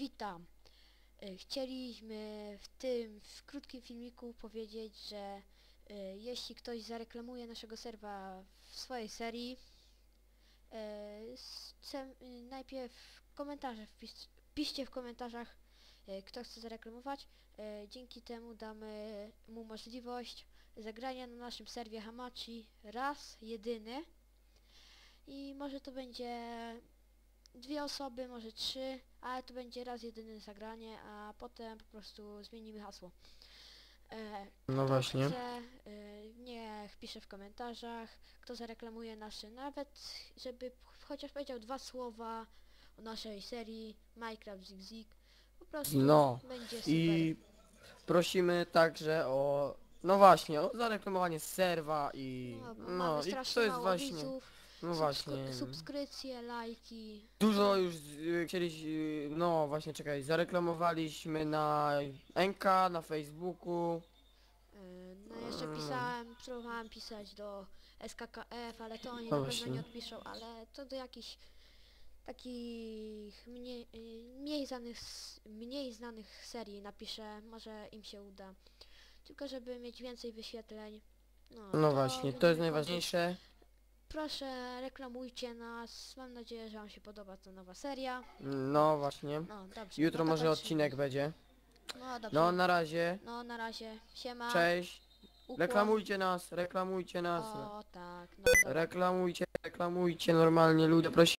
witam. E, chcieliśmy w tym w krótkim filmiku powiedzieć, że e, jeśli ktoś zareklamuje naszego serwa w swojej serii, e, najpierw w komentarzach wpis, piszcie w komentarzach kto chce zareklamować. Dzięki temu damy mu możliwość zagrania na naszym serwie Hamachi raz, jedyny. I może to będzie dwie osoby, może trzy, ale to będzie raz jedyne zagranie, a potem po prostu zmienimy hasło. E, No właśnie. Chce, y, niech pisze w komentarzach, kto zareklamuje nasze, nawet żeby ch- chociaż powiedział dwa słowa o naszej serii Minecraft Zig Zig. Po prostu No, będzie super. I prosimy także o... No właśnie, o zareklamowanie serwa i... no, bo No mamy i strasznie to jest mało właśnie... widzów, No właśnie... subskrypcje, lajki. Dużo już y, kiedyś... y, No właśnie, czekaj, zareklamowaliśmy na NK, na Facebooku. Y, No jeszcze pisałem, próbowałem pisać do SKKF, ale to oni No na pewno właśnie. nie odpiszą, ale to do jakichś takich mniej, y, mniej, znanych, s- mniej znanych serii napiszę, może im się uda. Tylko żeby mieć więcej wyświetleń. No, No właśnie, to będzie jest najważniejsze. Proszę, reklamujcie nas. Mam nadzieję, że wam się podoba ta nowa seria. No właśnie. No dobrze. Jutro no to może kończymy. odcinek będzie. No dobrze. No na razie. No na razie. Siema. Cześć. ukłon. Reklamujcie nas, reklamujcie nas. O tak, no dobra. Reklamujcie, reklamujcie normalnie ludzie, prosimy.